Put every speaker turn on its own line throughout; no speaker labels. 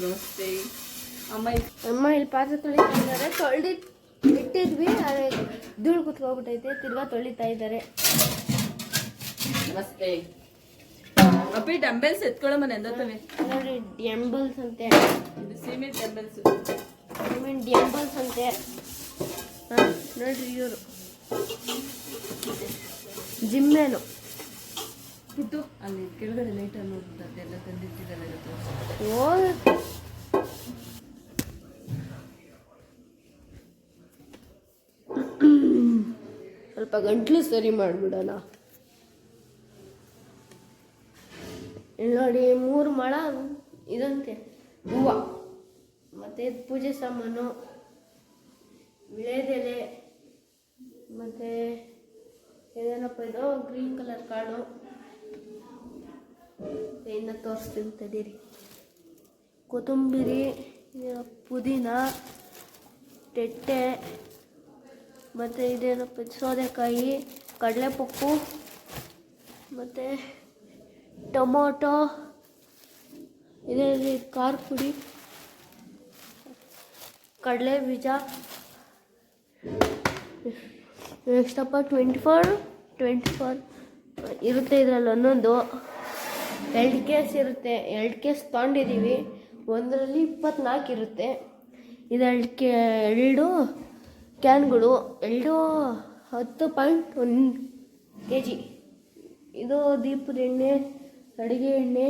ನಮಸ್ತೆ. ಅಮ್ಮ
ಅಮ್ಮ ಇಲ್ಲಿ ಪಾತ್ರೆ ತೊಳಿತಿದ್ದಾರೆ ತೊಳ್ದಿ ಬಿಟ್ಟಿದ್ವಿ ಆದರೆ ಧೂಳು ಕುತ್ಕೊಬಿಟ್ಟೈತೆ ತಿರ್ಗಾ ತೊಳಿತಾ ಇದ್ದಾರೆ.
ನಮಸ್ತೆ. ಅಪ್ಪಿ ಡಂಬೆಲ್ಸ್ ಎತ್ಕೊಳ್ಳೋ ಮನೆ ಎಂದತ್ತವೆ
ನೋಡಿ ಡ್ಯಾಂಬಲ್ಸ್ ಅಂತೆ.
ಇದು cement dumbbells
cement mean dumbbells ಅಂತೆ. ಹಾಂ ನೋಡ್ರಿ ಇವರು. ಜಿಮ್ಮೇನು.
ಪುಟ್ಟು ಅಲ್ಲಿ ಕೆಳಗಡೆ ಲೈಟ್ ಅನ್ನೋದು ಎಲ್ಲ ತಂದಿಟ್ಟಿದ್ದಾರೆ
ಓ ಸ್ವಲ್ಪ ಗಂಟ್ಲು ಸರಿ ಮಾಡಿಬಿಡೋಣ. ಇಲ್ಲಿ ನೋಡಿ, ಮೂರು ಮಳ, ಇದಂತೆ. ಹೂವ. ಮತ್ತು ಪೂಜೆ ಸಾಮಾನು ವಿಳೆದೆಲೆ ಮತ್ತು ಏನೇನಪ್ಪ ಇದು? ಗ್ರೀನ್ ಕಲರ್ ಕಾಳು. ಇನ್ನು ತೋರಿಸ್ತೀನಿ ತಡೀರಿ ಕೊತ್ತಂಬರಿ ಇದೇನೋ ಪುದೀನ, ತೆಟ್ಟೆ, ಮತ್ತು ಇದೇನಪ್ಪ ಸೋದೆಕಾಯಿ ಕಡಲೆಪಪ್ಪು, ಮತ್ತು ಟೊಮೊಟೊ ಇದೆ ಖಾರ ಪುಡಿ ಕಡಲೆ ಬೀಜ ಎಷ್ಟಪ್ಪ ಟ್ವೆಂಟಿ ಫೋರ್ ಟ್ವೆಂಟಿ ಫೋರ್ ಇರುತ್ತೆ ಇದರಲ್ಲಿ ಒಂದೊಂದು. ಎರಡು ಕೇಸ್ ಇರುತ್ತೆ, ಎರಡು ಕೇಸ್ ತೊಗೊಂಡಿದ್ದೀವಿ. ಒಂದರಲ್ಲಿ ಇಪ್ಪತ್ನಾಲ್ಕು ಇರುತ್ತೆ. ಇದೆರಡು ಕೆ, ಎರಡು ಕ್ಯಾನ್ಗಳು, ಎರಡು ಹತ್ತು ಪಾಯಿಂಟ್ ಒಂದು ಕೆ ಜಿ ಇದು ದೀಪದ ಎಣ್ಣೆ, ಅಡುಗೆ ಎಣ್ಣೆ,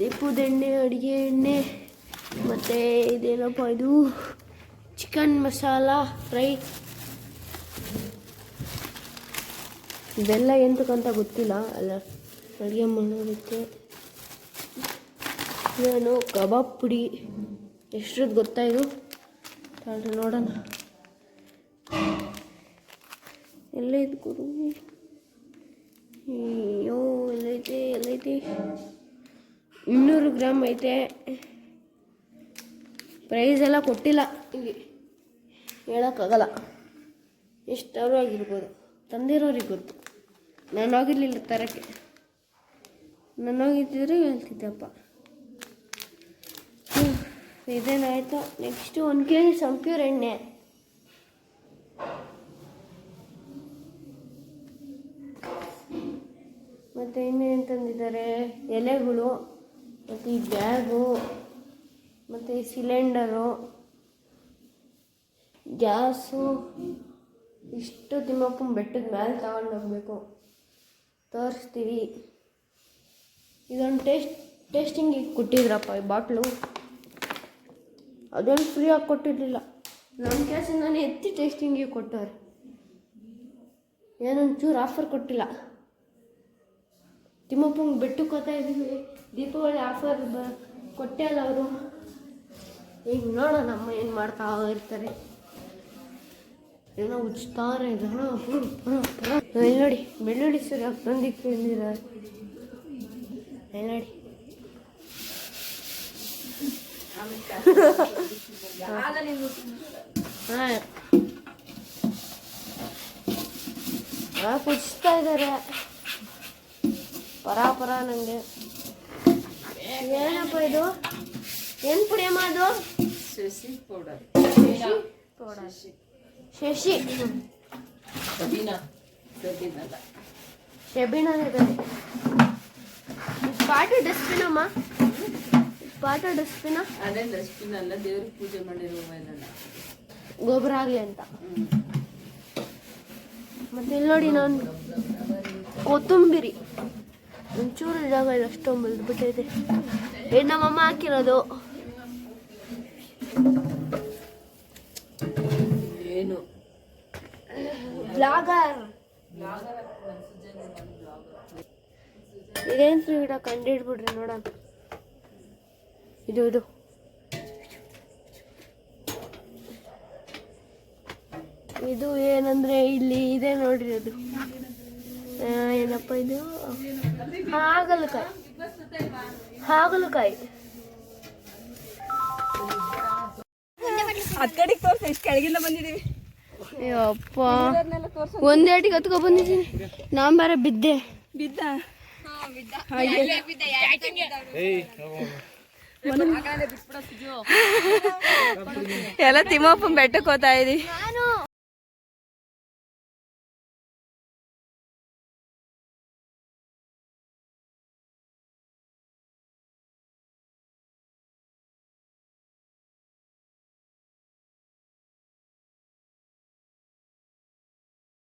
ದೀಪದ ಎಣ್ಣೆ, ಅಡುಗೆ ಎಣ್ಣೆ, ಮತ್ತು ಇದೇನಪ್ಪ ಇದು? Chicken masala fry. ಇದೆಲ್ಲ ಎಂತಕ್ಕಂತ ಗೊತ್ತಿಲ್ಲ, ಅಲ್ಲ. ಅಡುಗೆ ಮಾಡೋದಕ್ಕೆ. ನಾನು ಕಬಾಬ್ ಪುಡಿ. ಎಷ್ಟ್ರದ್ದು ಗೊತ್ತಾ ಇದು? ತಾಳ್ರಿ ನೋಡೋಣ. ಎಲ್ಲೈತಿ ಗುರು? ಅಯ್ಯೋ, ಎಲ್ಲೈತೆ, ಎಲ್ಲೈತಿ. ಇನ್ನೂರು ಗ್ರಾಮ್ ಐತೆ. ಪ್ರೈಸ್ ಎಲ್ಲ ಕೊಟ್ಟಿಲ್ಲ ಇಲ್ಲಿ ಹೇಳೋಕ್ಕಾಗಲ್ಲ. ಎಷ್ಟಾದ್ರೂ ಆಗಿರ್ಬೋದು ತಂದಿರೋರಿಗೆ ಗೊತ್ತು. ನಾನು ಹೋಗಿರ್ಲಿಲ್ಲ ತರಕ್ಕೆ. ನಾನು ಹೇಳ್ತಿದ್ದಪ್ಪ. ಇದೇನಾಯ್ತು? ನೆಕ್ಸ್ಟು ಒಂದು ಕೆ ಜಿ ಸಂಪ್ಯೂರ್ ಎಣ್ಣೆ. ಮತ್ತು ಇನ್ನೇನು ತಂದಿದ್ದಾರೆ? ಎಲೆಗಳು, ಮತ್ತು ಈ ಬ್ಯಾಗು, ಮತ್ತು ಈ ಸಿಲಿಂಡರು, ಗ್ಯಾಸು, ಇಷ್ಟು ತಿಮ್ಮಪ್ಪನ ಬೆಟ್ಟದ ಮೇಲೆ ತಗೊಂಡೋಗ್ಬೇಕು ತೋರಿಸ್ತೀವಿ. ಇದೊಂದು ಟೇಸ್ಟ್, ಟೇಸ್ಟಿಂಗಿಗೆ ಕೊಟ್ಟಿದ್ರಪ್ಪ ಈ ಬಾಟ್ಲು. ಅದೇನು ಫ್ರೀಯಾಗಿ ಕೊಟ್ಟಿರಲಿಲ್ಲ. ನಮ್ಮ ನಾನು ಎತ್ತಿ ಟೇಸ್ಟಿಂಗಿಗೆ ಕೊಟ್ಟವ್ರೆ. ಏನೊಂಚೂರು ಆಫರ್ ಕೊಟ್ಟಿಲ್ಲ. ತಿಮ್ಮಪ್ಪಂಗೆ ಬೆಟ್ಟಕ್ಕೆ ಹೋಗ್ತಾ ಇದ್ದೀವಿ ದೀಪಾವಳಿ ಆಫರ್ ಬ, ಕೊಟ್ಟೆ ಅಲ್ಲ ಅವರು. ಈಗ ನೋಡೋಣ ನಮ್ಮ ಏನು ಮಾಡ್ತಾ ಇರ್ತಾರೆ. ಏನೋ ಇಲ್ಲಿ ನೋಡಿ, ಬೆಳ್ಳುಳ್ಳಿ ಸರಿ ಅಕ್ಕಂದಿಕ್ಕೆ ಕೇಳಿದ್ದಾರೆ? ಇಲ್ಲಿ ನೋಡಿ. ಹಾಂ. ಕುಚ್ತಾ ಇದ್ದಾರೆ ಪರ ಪರ ನಂಗೆ. ಏನಪ್ಪ ಇದು? ಏನು ಪುಡಿ ಅಮ್ಮ ಅದು?
ಶಶಿ ಪೌಡರ್.
ಪೌಡರ್. ಶಶಿ.
ಶಬಿನ.
ಶಬಿನ. ಬೇರೆ ಪಾಟು ಡಸ್ಟ್ಬಿನ್ ಅಮ್ಮ. ಪಾಟು ಡಸ್ಟ್ಬಿನ
ಅದೇ ಡಸ್ಟ್ಬಿನ್ ಅಲ್ಲ ದೇವ್ರಿಗೆ ಪೂಜೆ ಮಾಡಿರೋ
ಗೊಬ್ಬರ ಆಗ್ಲಿ ಅಂತ. ಮತ್ತೆ ಇಲ್ಲಿ ನೋಡಿ ನಾನು ಕೊತ್ತಂಬರಿ. ಒಂಚೂರು ಜಾಗ ಇದೆ ಅಷ್ಟೊಂದು ಬೆಳೆದ್ಬಿಟ್ಟೈತೆ ಏನು ನಮ್ಮಮ್ಮ ಹಾಕಿರೋದು. ಇದೇನು ಫ್ರೀ ಗಿಡ ಕಂಡಿಡ್ಬಿಡ್ರಿ ನೋಡೋಣ. ಇದು ಇದು. ಇದು ಏನಂದ್ರೆ ಇಲ್ಲಿ ಇದೆ ನೋಡ್ರಿ ಅದು. ಏನಪ್ಪ ಇದು? ಹಾಗಲಕಾಯಿ. ಹಾಗಲಕಾಯಿ.
ಹತ್ ಕಡೆಗೆ ತೋರ್ಸ ಎಷ್ಟು ಕೆಳಗಿಂದ
ಅಯ್ಯಪ್ಪ ಒಂದೇಟಿಗೆ ಹತ್ಕೊ ಬಂದಿದ್ದೀನಿ. ನಾನು ಬೇರೆ ಬಿದ್ದೆ.
ಬಿದ್ದ?
ಎಲ್ಲ ತಿಮ್ಮಪ್ಪನ ಬೆಟ್ಟಕ್ಕೆ ಹೋಗ್ತಾ ಇದೀವಿ.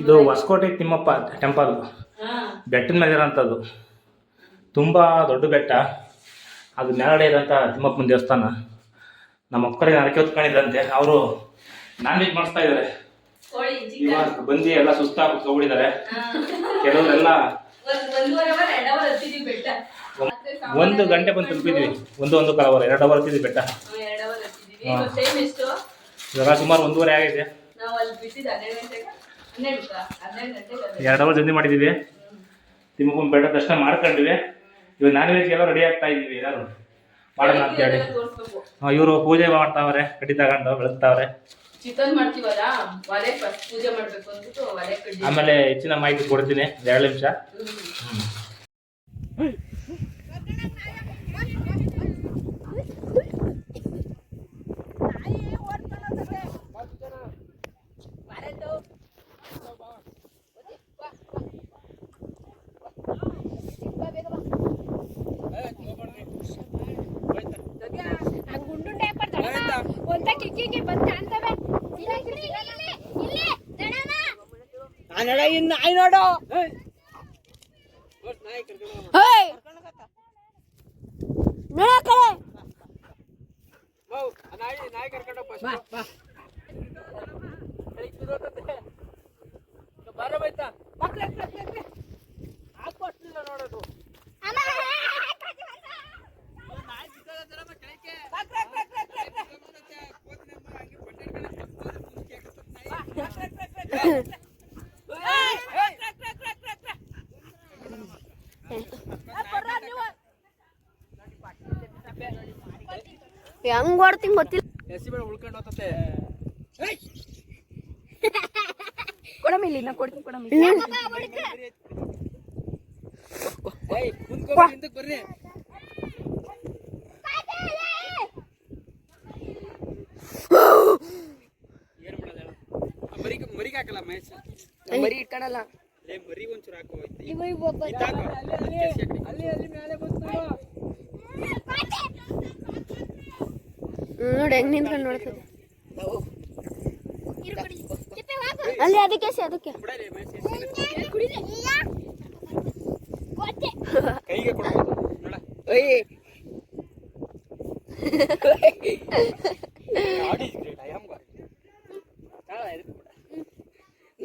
ಇದು ಹೊಸಕೋಟೆ ತಿಮ್ಮಪ್ಪ ಟೆಂಪಲ್. ಬೆಟ್ಟದ ಮೇಲೆ ಇರೋಂಥದ್ದು. ತುಂಬ ದೊಡ್ಡ ಬೆಟ್ಟ. ಅದು ಮೇಲ್ಗಡೆ ಇರೋಂಥ ತಿಮ್ಮಪ್ಪನ ದೇವಸ್ಥಾನ. ನಮ್ಮ ಅಕ್ಕರಿಗೆ ನರಕೆ ಹೊತ್ಕೊಂಡಿದ್ದಂತೆ. ಅವರು ನಾನ್ ವೆಜ್ ಮಾಡಿಸ್ತಾ ಇದ್ದಾರೆ. ಇವಾಗ ಬಂದು ಎಲ್ಲ ಸುಸ್ತಾಗಿ ಹೋಗ್ಬಿಟ್ಟಿದ್ದಾರೆ ಕೆಲವರೆಲ್ಲ ಒಂದು ಗಂಟೆ ಬಂದು ತಲುಪಿದ್ವಿ ಒಂದು ಒಂದು ಕಾಲ ಅವರ್ ಎರಡು ಅವರ್ ಹತ್ತಿದ್ವಿ ಬೆಟ್ಟ. ಇವಾಗ ಸುಮಾರು ಒಂದೂವರೆ ಆಗಿದೆ.
ನಾವು ಅಲ್ಲಿ ಬಿಟ್ಟಿದ್ದು ಹನ್ನೆರಡು ಗಂಟೆಗೆ ಹನ್ನೆರಡು ಹನ್ನೆರಡು ಗಂಟೆಗೆ
ಎರಡು ಅವರ್ ಜರ್ನಿ ಮಾಡಿದ್ದೀವಿ ತಿಮ್ಮಪ್ಪನ ಬೆಟ್ಟ ದರ್ಶನ ಮಾಡ್ಕೊಂಡಿವಿ. ಇವಾಗ ನಾನ್ ವೆಜ್ ಎಲ್ಲ ರೆಡಿ ಆಗ್ತಾ ಇದ್ದೀವಿ ಎಲ್ಲರೂ. ಮಾಡೋಣ ಅಂತ ಹೇಳಿ. ಇವರು ಪೂಜೆ ಮಾಡ್ತಾವ್ರೆ ಕಡ್ಡಿ ತಗೊಂಡು ಬೆಳಗ್ತಾವ್ರೆ.
ಚಿಕನ್ ಮಾಡ್ತೀವಲ್ಲ ಒಲೆ ಫಸ್ಟ್ ಪೂಜೆ ಮಾಡ್ಬೇಕು ಅಂದ್ಬಿಟ್ಟು ಒಲೆ ಕಡ್ಡಿ.
ಆಮೇಲೆ ಹೆಚ್ಚಿನ ಮಾಹಿತಿ ಕೊಡ್ತೀನಿ ಎರಡು ನಿಮಿಷ.
ಕಿಕ್ಕಿಗೆ ಬಂದ ಅಂತವೆ ಇಲ್ಲ ಇಲ್ಲಿ ಇಲ್ಲಿ ಇಲ್ಲಿ ದಡನ
ನೋಡ ಕಡೆ ಹೆಂಗ್ ಓಡ್ತೀನಿ ಗೊತ್ತಿಲ್ಲ.
ಕೊಡಮಿಲ್ಲ ನಾ ಕೊಡ್ತೀನಿ ಕೊಡಮಿ ಮರಿ ಇಟ್ಕೊಳಲ್ಲ
ನೋಡಿ ಹೆಂಗ್ ನಿಂತ್ಕೊಂಡು ನೋಡ್ತದೆ ಅಲ್ಲಿ ಅದಕ್ಕೆ ಸಿ ಅದಕ್ಕೆ.
ಓಯ್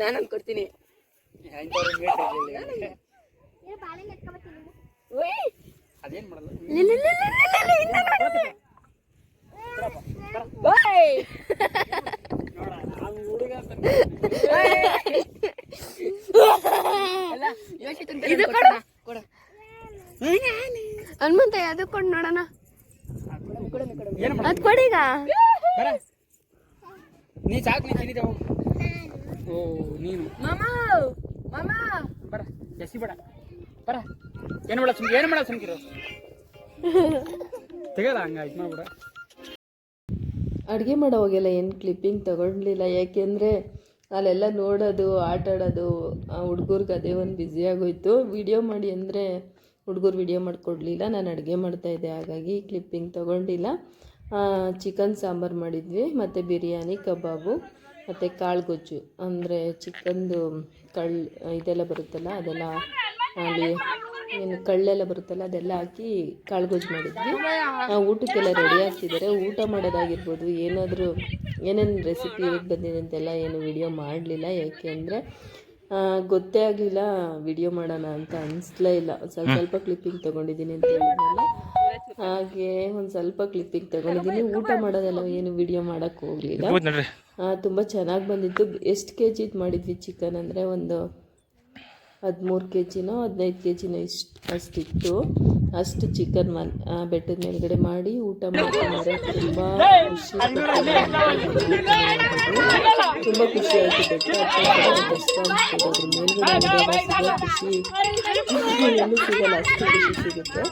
ನಾನು
ಅನ್ಕೊಡ್ತೀನಿ. ಹನುಮಂತ ಅದು ಕೊಡ್ ನೋಡೋಣ. ಅದ್ ಕೊಡೀಗ
ನೀ ಸಾಕು ನೀ ತಿನ್ನಿದೆ ಓ ನೀನು.
ಮಾಮ ಮಾಮ.
ಬರ ಎಸಿ ಬೇಡ. ಬರ. ಏನು ಮಾಡ ಸುಮ್ಕೆ ಏನು ಮಾಡ ಸುಮ್ಕಿರು? ತೆಗೆದ ಹಂಗ ಇದು ಮಾಡ್ಬಿಡ.
ಅಡುಗೆ ಮಾಡೋವಾಗೆಲ್ಲ ಏನು ಕ್ಲಿಪ್ಪಿಂಗ್ ತಗೊಳ್ಲಿಲ್ಲ ಯಾಕೆಂದರೆ ಅಲ್ಲೆಲ್ಲ ನೋಡೋದು ಆಟ ಆಡೋದು ಹುಡುಗರ್ಗೆ ಅದೇ ಒಂದು ಬ್ಯುಸಿ ಆಗೋಯ್ತು. ವಿಡಿಯೋ ಮಾಡಿ ಅಂದರೆ ಹುಡುಗರು ವಿಡಿಯೋ ಮಾಡಿಕೊಡ್ಲಿಲ್ಲ. ನಾನು ಅಡುಗೆ ಮಾಡ್ತಾಯಿದ್ದೆ ಹಾಗಾಗಿ ಕ್ಲಿಪ್ಪಿಂಗ್ ತಗೊಂಡಿಲ್ಲ. ಚಿಕನ್ ಸಾಂಬಾರು ಮಾಡಿದ್ವಿ ಮತ್ತು ಬಿರಿಯಾನಿ ಕಬಾಬು. ಮತ್ತು ಕಾಳು ಗೊಜ್ಜು ಅಂದರೆ ಚಿಕನ್ದು ಕಳ್, ಇದೆಲ್ಲ ಬರುತ್ತಲ್ಲ, ಅದೆಲ್ಲ ಅಲ್ಲಿ ಏನು ಕಳ್ಳೆಲ್ಲ ಬರುತ್ತಲ್ಲ, ಅದೆಲ್ಲ ಹಾಕಿ ಕಾಳು ಗೊಜ್ಜು ಮಾಡಿದ್ವಿ ಊಟಕ್ಕೆಲ್ಲ ರೆಡಿ ಆಗ್ತಿದ್ದಾರೆ. ಊಟ ಮಾಡೋದಾಗಿರ್ಬೋದು, ಏನಾದರೂ ಏನೇನು ರೆಸಿಪಿ ಹೇಗೆ ಬಂದಿದೆ ಅಂತೆಲ್ಲ ಏನು ವಿಡಿಯೋ ಮಾಡಲಿಲ್ಲ. ಯಾಕೆ ಅಂದರೆ ಗೊತ್ತೇ ಆಗಲಿಲ್ಲ ವಿಡಿಯೋ ಮಾಡೋಣ ಅಂತ ಅನಿಸ್ಲೇ ಇಲ್ಲ. ಸ್ವಲ್ಪ ಸ್ವಲ್ಪ ಕ್ಲಿಪ್ಪಿಂಗ್ ತೊಗೊಂಡಿದ್ದೀನಿ ಅಂತ ಹೇಳಿದ್ನಲ್ಲ. ಹಾಗೆ ಒಂದು ಸ್ವಲ್ಪ ಕ್ಲಿಪ್ಪಿಂಗ್ ತಗೊಂಡಿದ್ದೀನಿ. ಊಟ ಮಾಡೋದಲ್ಲ ಏನು ವಿಡಿಯೋ ಮಾಡೋಕ್ಕೆ ಹೋಗಲಿಲ್ಲ. ತುಂಬಾ ಚೆನ್ನಾಗಿ ಬಂದಿತ್ತು. ಎಷ್ಟು ಕೆ ಜಿದು ಮಾಡಿದ್ವಿ ಚಿಕನ್ ಅಂದರೆ? ಒಂದು ಹದಿಮೂರು ಕೆ ಜಿನೋ ಹದಿನೈದು ಕೆ ಜಿನೋ ಇಷ್ಟು ಅಷ್ಟಿತ್ತು. ಅಷ್ಟು ಚಿಕನ್ ಮನ್ ಬೆಟ್ಟದ ಮೇಲ್ಗಡೆ ಮಾಡಿ ಊಟ ಮಾಡ್ಕೊಂಡ್ರೆ ತುಂಬ ಖುಷಿ ತುಂಬ ಖುಷಿ ಆಯಿತು ಬೆಟ್ಟ ಅದ್ರ ಮೇಲ್ಗಡೆ ಖುಷಿ. ಸಿಗಲ್ಲ ಅಷ್ಟು ಖುಷಿ ಸಿಗುತ್ತೆ.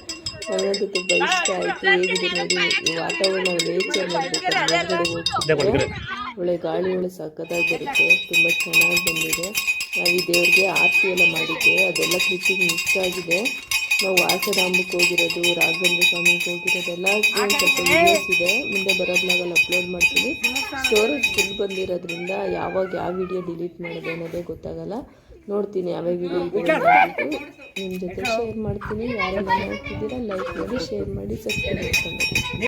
ನನಗಂತೂ ತುಂಬ ಇಷ್ಟ ಆಯಿತು ಹೇಗಿದೆ ನೋಡಿ ಈ ನೇಚರ್ ಒಳ್ಳೆ ಗಾಳಿಗಳು ಸಖತ್ತಾಗಿ ಬರುತ್ತೆ ತುಂಬ ಚೆನ್ನಾಗಿ ಬಂದಿದೆ. ನಾವು ಈ ದೇವ್ರಿಗೆ ಆರತಿ ಎಲ್ಲ ಮಾಡಿದ್ದೆ ಅದೆಲ್ಲ ಕೃಷಿ ಮಿಸ್ ಆಗಿದೆ. ನಾವು ವಾಸರಾಮಕ್ಕೆ ಹೋಗಿರೋದು ರಾಘವೇಂದ್ರ ಸ್ವಾಮಿಗೆ ಹೋಗಿರೋದೆಲ್ಲ ಒಂದು ಸ್ವಲ್ಪ ವೀಡಿಯೋಸ್ ಇದೆ. ಮುಂದೆ ಬರೋ ಬ್ಲಾಗಲ್ಲಿ ಅಪ್ಲೋಡ್ ಮಾಡ್ತೀನಿ. ಸ್ಟೋರೇಜ್ ಫುಲ್ ಬಂದಿರೋದ್ರಿಂದ ಯಾವಾಗ ಯಾವ ವಿಡಿಯೋ ಡಿಲೀಟ್ ಮಾಡೋದು ಅನ್ನೋದೇ ಗೊತ್ತಾಗಲ್ಲ. ನೋಡ್ತೀನಿ ಯಾವ್ಯಾವ ವಿಡಿಯೋ ನಿಮ್ಮ ಜೊತೆ ಶೇರ್ ಮಾಡ್ತೀನಿ. ಯಾರೆಲ್ಲ ನೋಡ್ತಿದ್ದೀರಾ ಲೈಕ್ ಮಾಡಿ ಶೇರ್ ಮಾಡಿ ಸಬ್ಸ್ಕ್ರೈಬ್ ಮಾಡ್ಕೊಂಡು.